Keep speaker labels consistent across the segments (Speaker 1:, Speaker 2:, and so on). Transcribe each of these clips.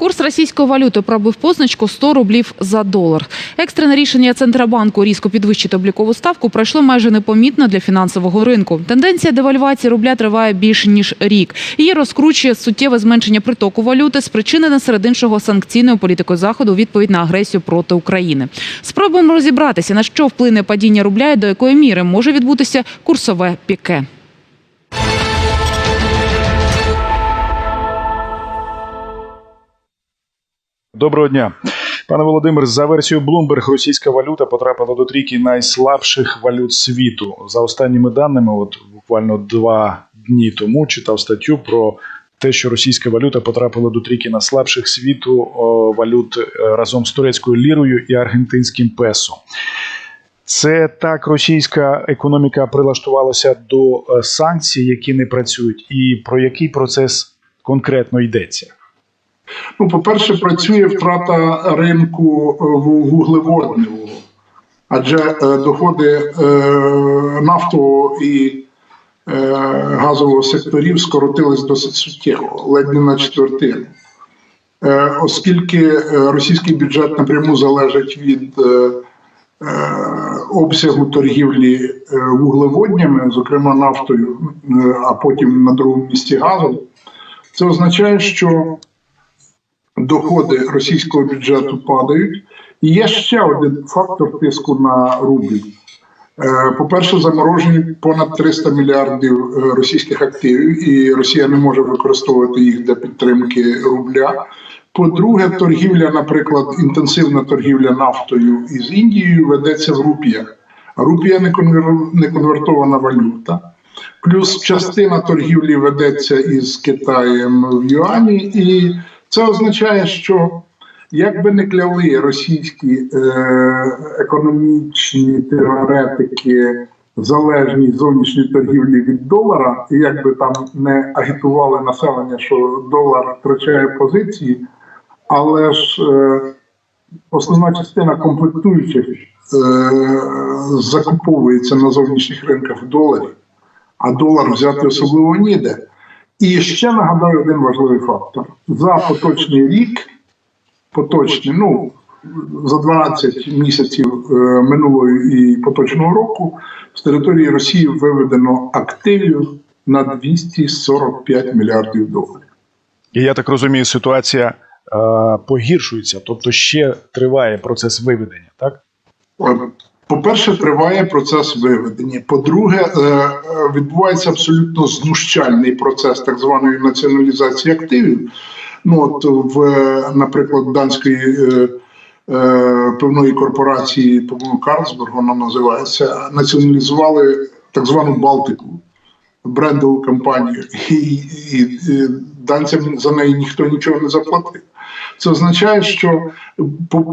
Speaker 1: Курс російської валюти пробив позначку 100 рублів за долар. Екстрене рішення Центробанку різко підвищити облікову ставку пройшло майже непомітно для фінансового ринку. Тенденція девальвації рубля триває більше ніж рік. Її розкручує суттєве зменшення притоку валюти, спричинене серед іншого санкційною політикою заходу відповідь на агресію проти України. Спробуємо розібратися на що вплине падіння рубля і до якої міри може відбутися курсове піке.
Speaker 2: Доброго дня, пане Володимир. За версією Bloomberg, російська валюта потрапила до трійки найслабших валют світу. За останніми даними, от буквально два дні тому читав статтю про те, що російська валюта потрапила до трійки найслабших світу о, валют е, разом з турецькою лірою і аргентинським песо. Це так російська економіка прилаштувалася до е, санкцій, які не працюють, і про який процес конкретно йдеться.
Speaker 3: Ну, по-перше, працює втрата ринку е, адже е, доходи е, нафтового і газового секторів скоротились досить суттєво, ледь не на четвертину. Оскільки російський бюджет напряму залежить від обсягу торгівлі вуглеводнями, зокрема нафтою, а потім на другому місці газом, це означає, що доходи російського бюджету падають. І є ще один фактор тиску на рубль. Е, По-перше, заморожені понад 300 мільярдів е, російських активів, і Росія не може використовувати їх для підтримки рубля. По-друге, торгівля, наприклад, інтенсивна торгівля нафтою із Індією ведеться в рупіях. А рупія не конвертована валюта. Плюс частина торгівлі ведеться із Китаєм в юані, і це означає, що як би не кляли російські е, економічні теоретики залежність зовнішньої торгівлі від долара, і як би там не агітували населення, що долар втрачає позиції, але ж е, основна частина комплектуючих е, закуповується на зовнішніх ринках в доларі, а долар взяти особливо ніде. І ще нагадаю один важливий фактор: за поточний рік, поточний, ну за 12 місяців е, минулого і поточного року з території Росії виведено активів на 245 мільярдів доларів.
Speaker 2: І я так розумію, ситуація е, погіршується, тобто ще триває процес виведення, так?
Speaker 3: По-перше, триває процес виведення. По-друге, е, е, відбувається абсолютно знущальний процес так званої націоналізації активів. Ну от в, е, наприклад, данської е, е, певної корпорації, по-моєму, Карлсберг, вона називається, націоналізували так звану Балтику, брендову компанію, і, і, і данцям за неї ніхто нічого не заплатив. Це означає, що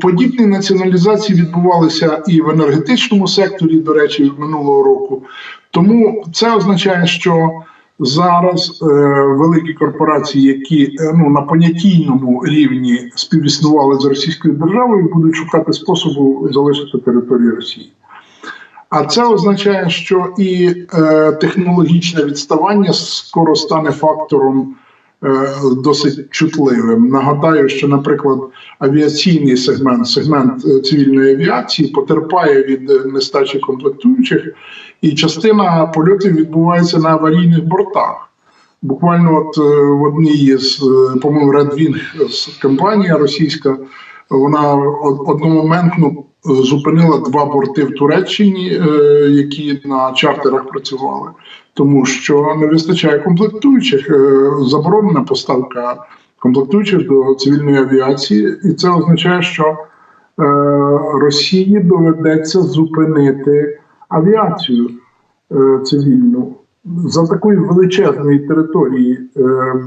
Speaker 3: подібні націоналізації відбувалися і в енергетичному секторі, до речі, минулого року. Тому це означає, що зараз е, великі корпорації, які е, ну на понятійному рівні співіснували з Російською державою, будуть шукати способу залишити територію Росії. А це означає, що і е, технологічне відставання скоро стане фактором досить чутливим. Нагадаю, що, наприклад, авіаційний сегмент, сегмент е, цивільної авіації, потерпає від е, нестачі комплектуючих, і частина польотів відбувається на аварійних бортах. Буквально, от е, в одній з, е, по-моєму, Red Wing компанія російська, вона од- одномоментно зупинила два борти в Туреччині, е, які на чартерах працювали, тому що не вистачає комплектуючих, е, заборонена поставка комплектуючих до цивільної авіації, і це означає, що е, Росії доведеться зупинити авіацію цивільну. За такої величезної території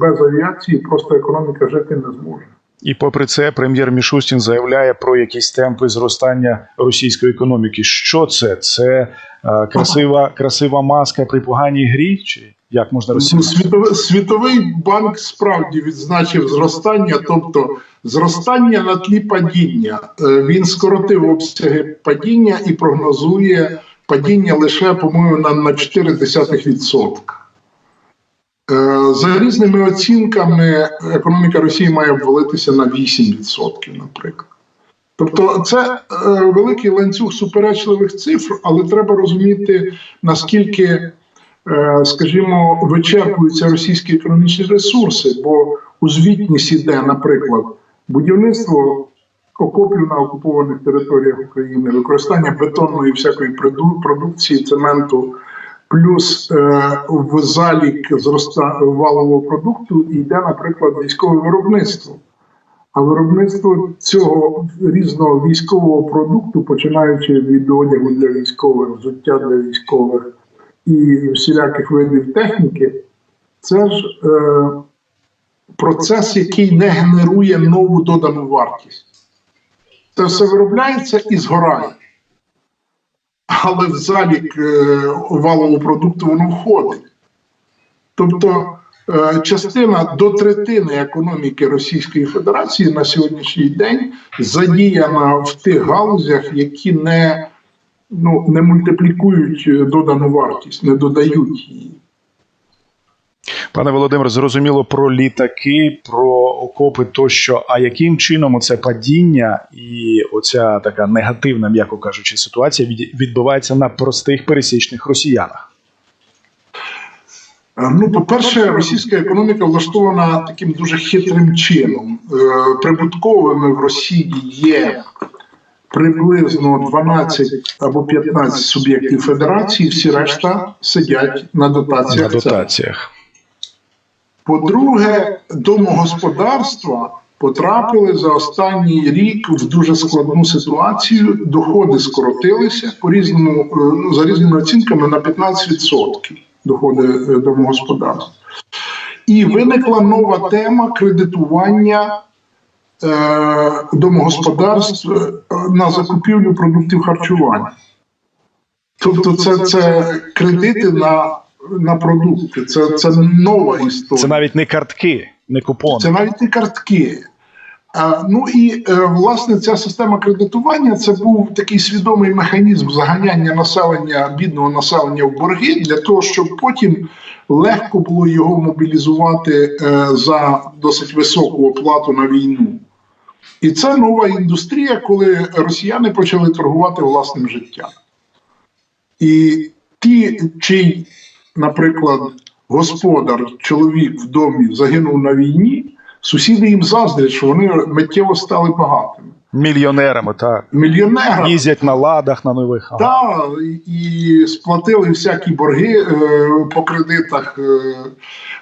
Speaker 3: без авіації просто економіка жити не зможе.
Speaker 2: І попри це, прем'єр Мішустін заявляє про якісь темпи зростання російської економіки. Що це? Це е, красива, красива маска при поганій грі? Чи як можна
Speaker 3: Ну,
Speaker 2: розцінити?
Speaker 3: Світовий, Світовий банк справді відзначив зростання, тобто зростання на тлі падіння. Е, Він скоротив обсяги падіння і прогнозує падіння лише, по-моєму, на, на 0,4%. Е, За різними оцінками, економіка Росії має обвалитися на 8%, наприклад. Тобто, це е, великий ланцюг суперечливих цифр, але треба розуміти, наскільки, е, скажімо, вичерпуються російські економічні ресурси, бо у звітність іде, наприклад, будівництво окопів на окупованих територіях України, використання бетонної всякої продукції, цементу, плюс е, в залік зроста валового продукту йде, наприклад, військове виробництво. А виробництво цього різного військового продукту, починаючи від одягу для військових, взуття для військових і всіляких видів техніки, це ж е, процес, який не генерує нову додану вартість. Це все виробляється і згорає. Але в залік е, валового продукту воно входить. Тобто е, частина до третини економіки Російської Федерації на сьогоднішній день задіяна в тих галузях, які не, ну, не мультиплікують е, додану вартість, не додають її.
Speaker 2: Пане Володимир, зрозуміло про літаки, про окопи тощо. А яким чином оце падіння і оця така негативна, м'яко кажучи, ситуація відбувається на простих пересічних росіянах?
Speaker 3: Е, Ну, по-перше, російська економіка влаштована таким дуже хитрим чином. Е, Прибутковими в Росії є приблизно 12 або 15 суб'єктів федерації, всі решта сидять на дотаціях.
Speaker 2: На
Speaker 3: дотаціях. По-друге, домогосподарства потрапили за останній рік в дуже складну ситуацію. Доходи скоротилися по різному е, ну, за різними оцінками на 15% доходи е, домогосподарств. І виникла нова тема кредитування е, домогосподарств е, на закупівлю продуктів харчування. Тобто, це, це кредити на, на продукти, це, це нова історія.
Speaker 2: Це навіть не картки, не купони.
Speaker 3: Це навіть не картки. А, ну і е, власне ця система кредитування це був такий свідомий механізм заганяння населення, бідного населення в борги для того, щоб потім легко було його мобілізувати е, за досить високу оплату на війну. І це нова індустрія, коли росіяни почали торгувати власним життям. І ті, чий, наприклад, господар, чоловік в домі загинув на війні, сусіди їм заздрять, що вони миттєво стали багатими.
Speaker 2: Мільйонерами, так.
Speaker 3: Мільйонерами.
Speaker 2: Їздять на ладах на нових. Ага.
Speaker 3: Так, і сплатили всякі борги е, по кредитах. Е,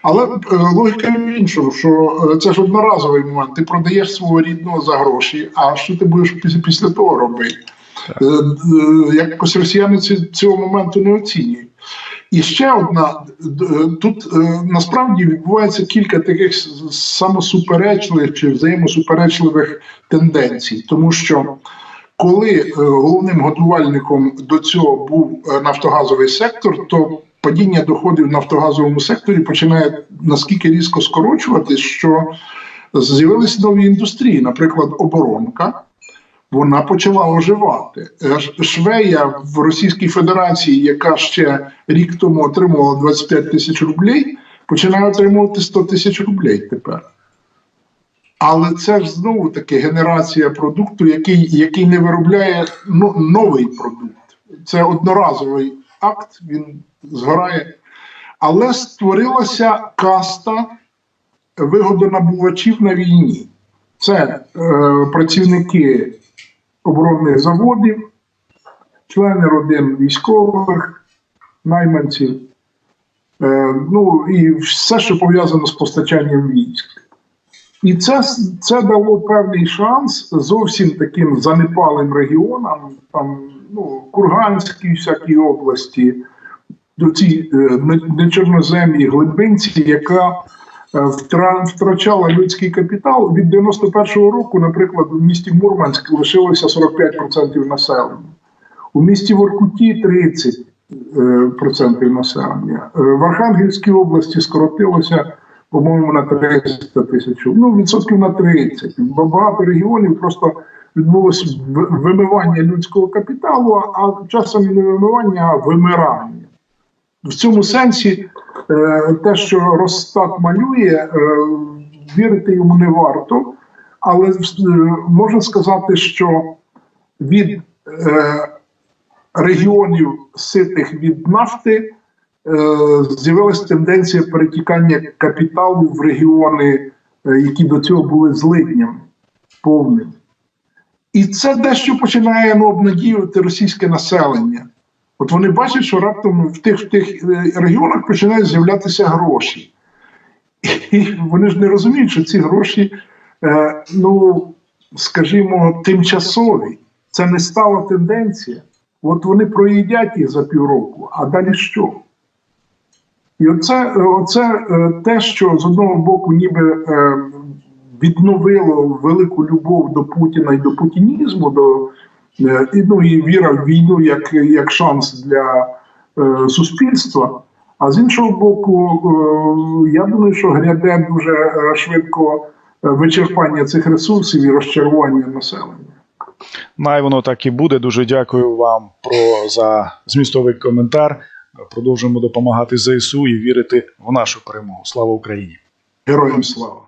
Speaker 3: але е, логіка в іншому, що е, це ж одноразовий момент. Ти продаєш свого рідного за гроші, а що ти будеш після, після того робити? Е, е, Якось росіяни цього моменту не оцінюють. І ще одна е, тут е, насправді відбувається кілька таких самосуперечливих чи взаємосуперечливих тенденцій, тому що коли е, головним годувальником до цього був нафтогазовий сектор, то падіння доходів в нафтогазовому секторі починає наскільки різко скорочуватись, що з'явилися нові індустрії, наприклад, оборонка. Вона почала оживати. Е, Швея в Російській Федерації, яка ще рік тому отримувала 25 тисяч рублей, починає отримувати 100 тисяч рублей тепер. Але це ж знову таки генерація продукту, який, який не виробляє ну, новий продукт. Це одноразовий акт, він згорає. Але створилася каста вигодонабувачів на війні. Це е, працівники оборонних заводів, члени родин військових, найманців, е, ну і все, що пов'язано з постачанням військ. І це, це дало певний шанс зовсім таким занепалим регіонам, там, ну, Курганській всякій області, до цій е, нечорноземній глибинці, яка втрачала людський капітал. Від 91-го року, наприклад, в місті Мурманськ лишилося 45% населення. У місті Воркуті 30% е, населення. Е, В Архангельській області скоротилося, по-моєму, на 300 тисяч. Ну, відсотків на 30. Багато регіонів просто відбулося вимивання людського капіталу, а часом не вимивання, а вимирання. в цьому сенсі е, те, що Росстат малює, е, вірити йому не варто, але е, можна сказати, що від е, регіонів ситих від нафти е, з'явилася тенденція перетікання капіталу в регіони, е, які до цього були злидням повним. І це дещо починає ну, обнадіювати російське населення. От вони бачать, що раптом в тих, в тих е, регіонах починають з'являтися гроші. І вони ж не розуміють, що ці гроші, е, ну, скажімо, тимчасові. Це не стала тенденція. От вони проїдять їх за півроку, а далі що? І оце, оце е, те, що з одного боку ніби відновило велику любов до Путіна і до путінізму, до, і, ну, і віра в війну як, як шанс для е, суспільства. А з іншого боку, е, я думаю, що гряде дуже е, швидко е, вичерпання цих ресурсів і розчарування населення.
Speaker 2: Най воно так і буде. Дуже дякую вам про за змістовий коментар. Продовжуємо допомагати ЗСУ і вірити в нашу перемогу. Слава Україні!
Speaker 3: Героям слава!